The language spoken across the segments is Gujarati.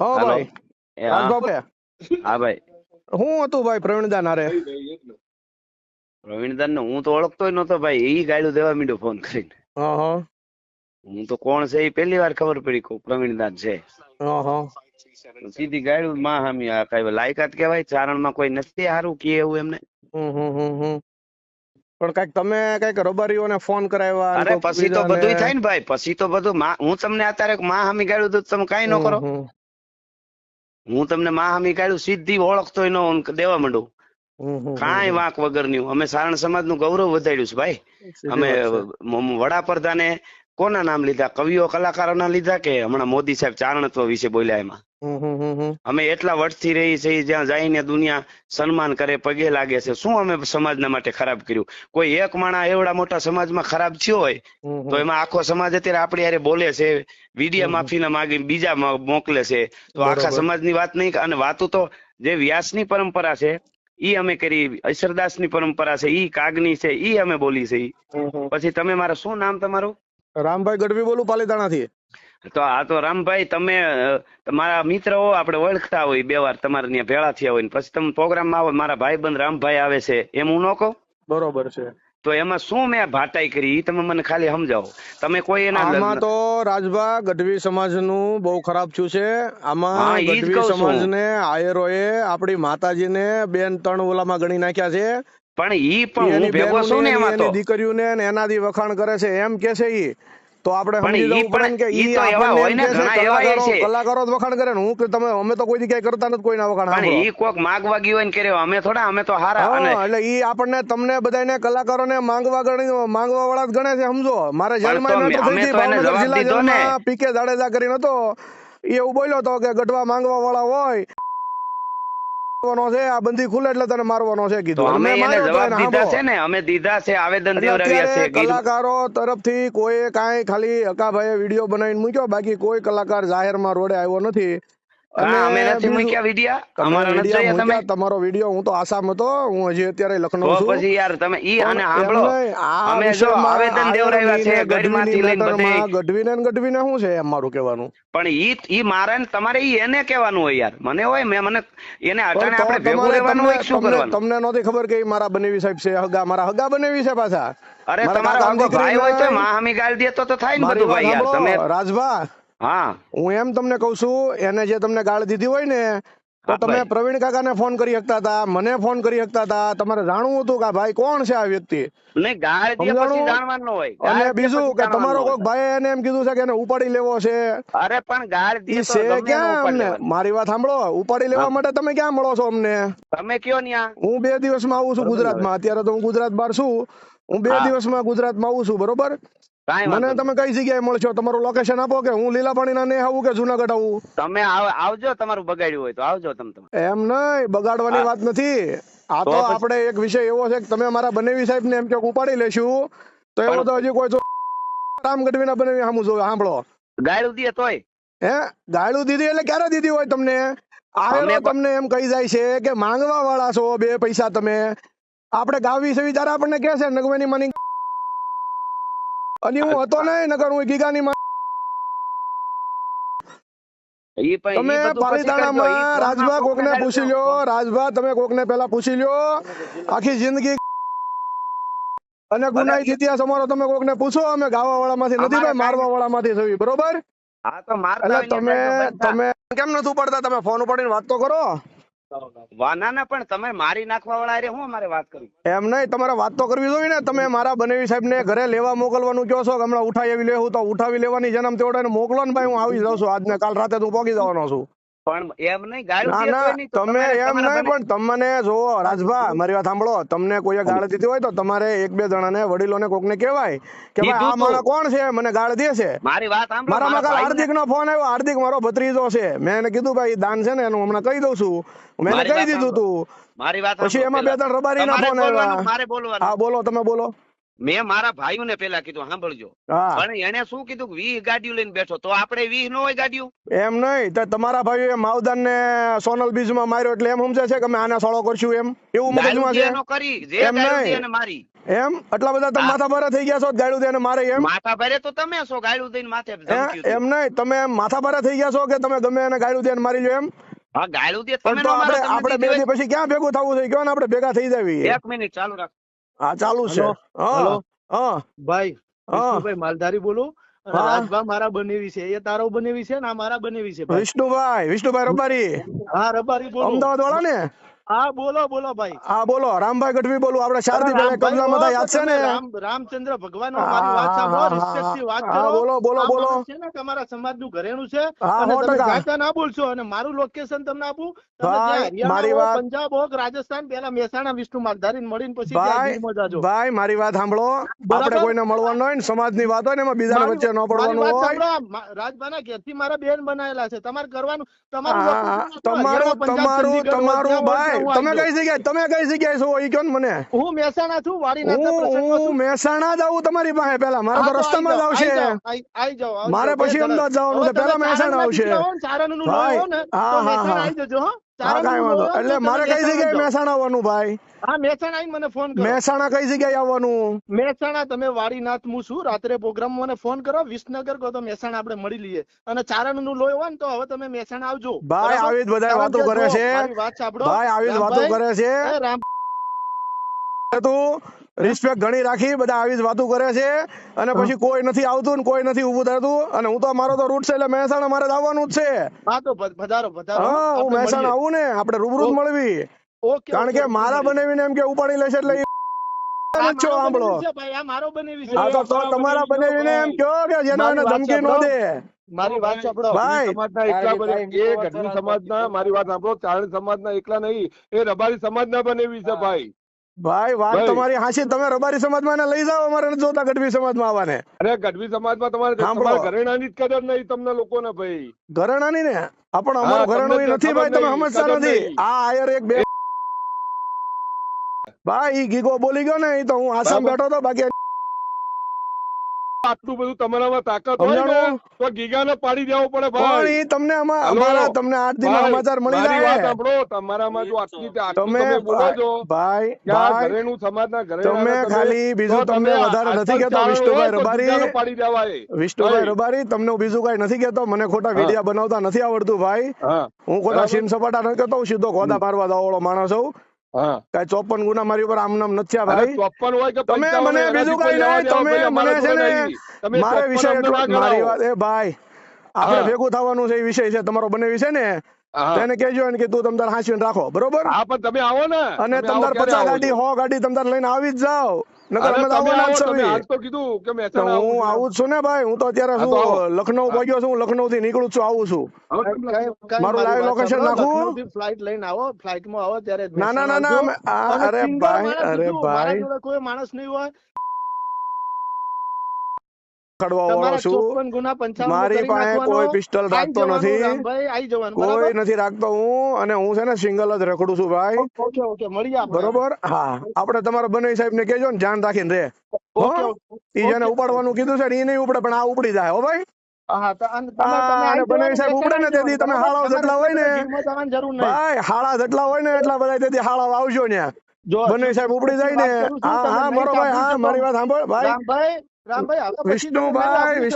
હા ભાઈ. હા. રાજભાઈ હા ભાઈ. હું હતું ભાઈ પ્રવીણદાન ને હું તો ઓળખતો નતો ભાઈ. ઈ ગાયડું દેવા માંડ્યો ફોન કરીને. હા તો કોણ છે એ પહેલી વાર ખબર પડી કે પ્રવીણદાન છે. સીધી ગાયડું માં હામી આ કઈ લાયકાત કહેવાય? ચારણમાં કોઈ નથી હારું કે એવું એમને? પણ કંઈક તમે કંઈક રબારીઓને ફોન કરાવ્યા અરે પછી તો બધું થાય ને ભાઈ. પછી તો બધું માં- હું તમને અત્યારે માં હામી ગાયડું તો તમે કઈ ન કરો. હું તમને માં હામી ગાયડું સીધી ઓળખતો ય ન હોઉં ને દેવા માંડું. કાંઈ. વાંક વગરની અમે સારણ સમાજનું ગૌરવ વધાર્યું છે ભાઈ. અમે વડાપ્રધાને કોના નામ લીધા? કવિઓ કલાકારોના લીધા કે હમણાં મોદી સાહેબ ચારણત્વ વિશે બોલ્યા એમાં. અમે એટલા વર્ષથી રહી છે જ્યાં જઈને દુનિયા સન્માન કરે પગે લાગે છે. શું અમે સમાજના માટે ખરાબ કર્યું? કોઈ એક માણા એવડા મોટા સમાજમાં ખરાબ થયો હોય તો એમાં આખો સમાજ અત્યારે આપણે યારે બોલે છે વિડીયા. માફીના માગી બીજા મોકલે છે. તો આખા. સમાજની વાત નહીં અને વાતો તો જે વ્યાસની પરંપરા છે ઈ અમે કરી અક્ષરદાસની પરંપરા છે ઈ કાગની છે ઈ અમે બોલી છે. પછી તમે મારા શું નામ તમારું? રામભાઈ ગઢવી બોલું પાલીતાણાથી. તો આ તો રામભાઈ તમે તમારા મિત્ર હો આપણે ઓળખતા હોય બે વાર તમારે ત્યાં ભેળા થયા હોય ને પછી તમે પ્રોગ્રામમાં આવો મારા ભાઈબંધ રામભાઈ આવે છે એમ હું ન કહું? બરોબર છે. તો એમાં શું મેં ભાટાઈ કરી તમે મને ખાલી સમજાવો. તમે કોઈ એના આમાં તો રાજભા ગઢવી સમાજનું બહુ ખરાબ થયું છે. આમાં ગઢવી. સમાજને આયરોએ આપણી માતાજીને બેન ત્રણ ઓલામાં ગણી નાખ્યા છે. પણ ઈ પણ હું ભેગો છું ને એમાં તો. દીકરીઓને ને એનાથી વખાણ કરે છે. એમ કે છે ઈ. તો આપણે પણ સમજી જવું પડે કે ઈ તો એવા હોય ને, ઘણા એવા છે. કલાકારો જ વખાણ કરે ને. હું કે તમે અમે તો કોઈ જગ્યાએ કરતા નથી કોઈના વખાણ પણ ઈ કોક માંગવા ગયું હોય ને કર્યો. અમે થોડા અમે તો હારા અને એટલે ઈ આપણને તમને બધાને કલાકારોને માંગવા ગણી માંગવા વાળા જ ગણે છે સમજો. મારે તો મેટર અમે થઈ ભાવનગર જવાબ જિલ્લા દીધો ને. પીકે જાડેજા કરીને હતો. એવું બોલ્યો હતો કે ગઢવા માંગવા વાળા હોય મારવાનો છે આ બંધી ખુલે એટલે તને મારવાનો છે કીધું. અમે એને જવાબ દીધા છે ને અમે દીધા છે આવેદન દેવરાવ્યા છે કલાકારો તરફથી કોઈ કાંઈ ખાલી હકાભાઈએ વીડિયો બનાવીને મૂક્યો બાકી કોઈ કલાકાર જાહેરમાં રોડે આવ્યો નથી. અમારા તમારો વીડિયો હું તો આસામ હતો. હું હજી અત્યારે લખનઉ છું. પછી યાર તમે ઈ અને સાંભળો. અમે જો આવેદન દેવરાવ્યા છે ગઢમાંથી લઈને બધે. ગઢવીને ગઢવીને શું છે એમ મારું કહેવાનું? પણ ઈ ઈ મારે ને તમારે ઈ એને કહેવાનું હોય યાર. મને હોય મેં મને એને અટાણે આપણે ભેગું રહેવાનું હોય શું તમને કરવાનું? તમને નહોતી ખબર કે મારા બનેવી સાહેબ છે હગા મારા હગા બનેવી છે પાછા? અરે તમારા ભાઈ હોય તો માહામી ગાળ દે તો થાય ને બધું ભાઈ યાર. તમે રાજભા. હા. હું એમ તમને કહું છું એને જે તમને ગાળ દીધી હોય ને તો તમે. પ્રવીણ કાકાને ફોન કરી શકતા હતા મને ફોન કરી શકતા હતા. તમારે જાણવું હતું કે ભાઈ કોણ છે આ વ્યક્તિ? અને બીજું કે તમારો. કોઈક ભાઈ એને એમ કીધું છે કે એને ઉપાડી લેવો છે. અરે પણ ગાળ છે ક્યાં અમને? મારી વાત સાંભળો ઉપાડી લેવા માટે તમે ક્યાં મળો છો અમને? તમે કયો ન્યા? હું બે દિવસમાં આવું છું ગુજરાત ગુજરાતમાં. અત્યારે તો હું ગુજરાત બહાર છું. હું બે. દિવસમાં ગુજરાતમાં આવું છું બરોબર? મને તમે કઈ જગ્યાએ મળશો? તમારું લોકેશન આપો કે હું લીલાપાણીના નહીં આવું કે જુનાગઢ આવું? તમે આવજો તમારું બગાડ્યું હોય તો આવજો તમે એમ નહીં બગાડવાની વાત નથી. આ તો આપણે એક વિષય એવો છે કે તમે મારા બનેવી સાહેબ ને એમ કે ઉપાડી લેશું તો એવો તો હજી કોઈ રામ ગઢવી ના બનેવી સામું જોવે સાંભળો ગાળું દે તોય. હે? ગાયડું દીધી એટલે ક્યારે દીધી હોય તમને? આવેલો તમને એમ કહી જાય છે કે માંગવા વાળા છો બે પૈસા તમે. આપણે ગાવી છે ત્યારે આપણને છે નગવાની માની અને હું હતો નહીં નકર હું ગીગાની માં તમે પાલીતાણામાં રાજભા કોકને પૂછી લ્યો રાજભા તમે કોકને પેલા પૂછી લ્યો. આખી જિંદગી અને ગુનાહિત ઇતિહાસ અમારો તમે કોકને પૂછો અમે ગાવા વાળા માંથી નથી ભાઈ મારવા વાળા માંથી થવી બરોબર? હા તો તમે તમે કેમ નથી ઉપાડતા? તમે ફોન ઉપાડીને વાત તો કરો. વા ના ના પણ તમે મારી નાખવા વાળા હું અમારે વાત કરી? એમ નહીં, તમારે વાત તો કરવી જોઈએ ને. તમે મારા બનેવી સાહેબ ને ઘરે લેવા મોકલવાનું કહો છો હમણાં ઉઠાવી લેવું તો ઉઠાવી લેવાની, જન્મ તેવડે મોકલો ને ભાઈ, હું આવી જાઉં છું. આજને કાલ રાતે તું પહોંચી જવાનો છું. પણ એમ નહીં ગાળું ના દે ના તોય નહીં તો તમે એમ નહીં પણ તમને જોવો રાજભા મારી વાત સાંભળો તમને કોઈએ ગાળ દીધી હોય તો તમારે એક બે જણાને વડીલોને કોકને કહેવાય કે ભાઈ આ મારા કોણ છે? મને ગાળ દે છે. મારી વાત સાંભળો મારામાં કાલ હાર્દિક નો ફોન આવ્યો હાર્દિક મારો ભત્રીજો છે. મેં એને કીધું ભાઈ દાન છે ને એનું હમણાં કહી દઉં છું. મેં કહી દીધું તું. મારી વાત પછી એમાં બે. ત્રણ રબારી ના ફોન આવ્યા. હા બોલો તમે બોલો. મેં મારા ભાઈઓને પેલા કીધું સાંભળજો. પણ એને શું કીધું વીહ ગાડીઓ લઈને બેઠો? તો આપણે વીહ નો હોય ગાડીઓ? એમ નહીં તો તમારા ભાઈઓએ માવદાન ને સોનલ બીજમાં માર્યો એટલે એમ સમજે છે કે અમે આના સોળો કરશું એમ? એવું મગજમાં ગાળું છે? કરી જે. એને મારી. એમ? એટલા બધા તમે માથા ભારે થઈ ગયા છો ગાડું દઈને મારે એમ? માથા ભારે તો તમે છો ગાળું દઈને માથે. એમ નહીં. તમે માથા ભારે થઈ ગયા છો કે તમે ગમે એને ગાડું દઈને મારી લો એમ? હા ગાળું દે તમે તો નો આપણે બે પછી ક્યાં ભેગું થવું છે? કયો ને આપણે ભેગા થઈ જાવી એક મિનિટ ચાલુ રાખ હા ચાલુ છે? હા? હા. ભાઈ વિષ્ણુભાઈ માલધારી બોલું. રાજભા મારા બનેવી છે. એ તારો બનેવી છે ને આ મારા બનેવી છે વિષ્ણુભાઈ વિષ્ણુભાઈ રબારી. હા રબારી બોલો. અમદાવાદ વાળા ને હા બોલો બોલો ભાઈ. હા બોલો. રામભાઈ ગઢવી બોલું. આપણે શારદી પેલા રામભાઈ કબજામાં યાદ છે ને? રામચંદ્ર ભગવાન મારી વાત સાંભળો હા, થી વાત કરો. બોલો, બોલો, બોલો. છે ને તમારા સમાજનું ઘરેણું છે અને તમે જાતા ના બોલશો અને મારું લોકેશન તમને આપું. તમે મારી વાત- પંજાબ હો રાજસ્થાન પેલા મહેસાણા વિષ્ણુ માલધારી મળીને પછી ભાઈ જાજો. ભાઈ મારી વાત સાંભળો. આપણે? કોઈને મળવાનું હોય ને સમાજની વાત હોય ને એમાં બીજા વચ્ચે ન પડવાનું હોય. રાજભાના ઘેરથી મારા બેન બનાયેલા છે. તમારે કરવાનું તમારું તમારું તમારું તમારું ભાઈ તમે કઈ જગ્યાએ તમે કઈ જગ્યાએ છો મને હું મહેસાણા છું વાડીનાથના હું. મહેસાણા જ આવું તમારી પાસે પેલા મારે તો રસ્તામાં જ આવશે મારે પછી અમદાવાદ જવાનું છે. પહેલા મહેસાણા આવશે. ને, તો મહેસાણા આવી જજો, હો. એટલે મારે કઈ જગ્યાએ મહેસાણા આવવાનું ભાઈ? હા મહેસાણા આવીને મને ફોન કરો. મહેસાણા કઈ જગ્યાએ આવવાનું? મહેસાણા તમે વાડીનાથ હું છું. રાત્રે પ્રોગ્રામ મને ફોન કરો. વિસનગર કહો તો મહેસાણા આપણે મળી લઈએ. અને ચારણનું લોહી હોય ને તો હવે તમે મહેસાણા આવજો. ભાઈ આવી જ બધા વાતો કરે છે. ભાઈ આવી જ વાતો કરે છે. રામ. તું રિસ્પેક્ટ ઘણી રાખી બધા આવી જ વાતો કરે છે. અને પછી કોઈ નથી આવતું ને કોઈ નથી ઊભું થતું. અને હું તો મારો તો રૂટ છે એટલે મહેસાણા મારે આવવાનું જ છે. હા તો પધારો પધારો હા હું મહેસાણા આવું ને આપણે રૂબરૂ જ મળવી. ઓકે કારણ કે મારા બનાવીને એમ કે ઉપાડી લેશે એટલે છો સાંભળો. મારો બનેવી છે. હા તો તો તમારા બનાવીને એમ કયો કે જેનો મારી એને વાત ધમકી ન સાંભળો. દે. મારી વાત સાંભળો. સમાજના એકલા બને એ ગઢવી સમાજના મારી વાત સાંભળો. ચારણ સમાજના એકલા નહીં એ રબારી સમાજના બનેવી છે ભાઈ. ભાઈ વાત. તમારી હાસી તમે રબારી સમાજમાં લઈ જાઓ અમારે જોતા ગઢવી સમાજમાં આવવાને. અરે ગઢવી સમાજમાં તમારે ઘરેણાની જ કદર નહીં તમને લોકોને ભાઈ. ઘરેણાની ને? પણ અમારું ઘરેણું નથી ભાઈ તમે સમજતા નથી. આ આયર એક બે ભાઈ ઈ ગીગો બોલી ગયો ને એ તો હું આસામ બેઠો તો બાકી આટલું બધું તમારામાં તાકાત હોય ને તો ગીગાને પાડી દેવો પડે પણ ભાઈ તમને આમાં અમારા તમને આઠ દિન સમાચાર મળી જાય. વાત સાંભળો તમારામાં જો આટલી આટલું તમે બોલો છો. ભાઈ ભાઈ ઘરેણું સમાજના ઘરે તમે ખાલી બીજું તમને વધારે નથી કેતો કહેતો વિષ્ણુભાઈ રબારી પાડી દેવાય. વિષ્ણુભાઈ રબારી તમને બીજું કઈ નથી કહેતો મને ખોટા. વિડિયા બનાવતા નથી આવડતું ભાઈ. હું. ખોટા સીન સપાટા નથી કરતો હું સીધો ખોદા મારવા દાવાળો માણસ છું કઈ ચોપન ગુના મારી ઉપર આમ નામ નથી ભાઈ? ચોપ્પન હોય કે તમે મને બીજું કઈ નહીં તમે મને છે ને મારે વિષય મારી વાત એ ભાઈ આપણે ભેગું થવાનું છે એ વિષય છે તમારો બને વિષય ને? તેને કેજો ને કે તું તમતાર હાંસીને રાખો બરોબર? હા પણ તમે આવો ને. અને તમે તમતાર પચાસ ગાડી? હો ગાડી તમતાર લઈને આવી જ જાઓ. હું આવું જ છું ને ભાઈ હું તો અત્યારે. શું લખનઉ પહોંચ્યો છું હું લખનઉ થી નીકળું છું આવું છું. મારું નાખું? લખનઉથી લઈને આવો ફ્લાઇટમાં આવો ત્યારે ના ના ના અરે ભાઈ અરે ભાઈ. કોઈ માણસ નહીં હોય ખડવા વાળો તમારા છું ચોપન ગુના પંચાવન મારી પાસે કોઈ પિસ્ટલ રાખતો નથી. કોઈ નથી રાખતો હું અને હું છે ને સિંગલ જ રખડું છું ભાઈ. બરોબર? હા. આપણે તમારા બનવી સાહેબ ને કેજો ને ધ્યાન રાખીને રે. ઈ જેને ઉપાડવાનું કીધું છે ને ઈ નહીં ઉપડે પણ આ ઉપડી જાય હો ભાઈ. હા, તો અને તમે- હા, તમે આઈ અને બનાવી સાહેબ ઉપડે ને તેથી તમે આવી જેટલા હોય ને- તમારે ગીરમાં જવાની જરૂર નહીં. ભાઈ હાળા જેટલા હોય ને એટલા બધા તેથી હાળા આવજો ને. જો સાહેબ ઉપડી જાય ને. હા હા મારો ભાઈ હા મારી વાત સાંભળ ભાઈ. વિષ્ણુભાઈ.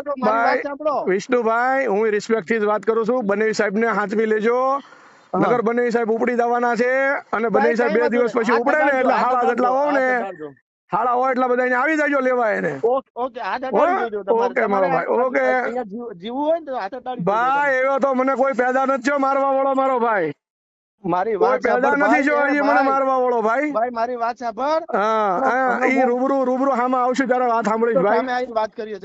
વિષ્ણુભાઈ હું રિસ્પેક્ટથી વાત કરું છું. બનેવી સાહેબ ને હાથવી લેજો નગર બનેવી સાહેબ ઉપડી જવાના છે અને બનેવી સાહેબ બે દિવસ પછી ઉપડે ને એટલે હાળા જેટલા હોવ ને હાળા હોય એટલા બધા આવી જાજો લેવા એને. ઓકે મારો ભાઈ, ઓકે. જીવવું હોય ને ભાઈ એવો તો મને કોઈ પેદા નથી થયો મારવા વાળો મારો ભાઈ. મારી વાત નથી જો મને મારવા વાળો ભાઈ. ભાઈ મારી વાત સાંભળ. હા ઈ રૂબરૂ રૂબરૂ હામાં આવશું ત્યારે વાત સાંભળીશ ભાઈ. આવીને વાત કરીએ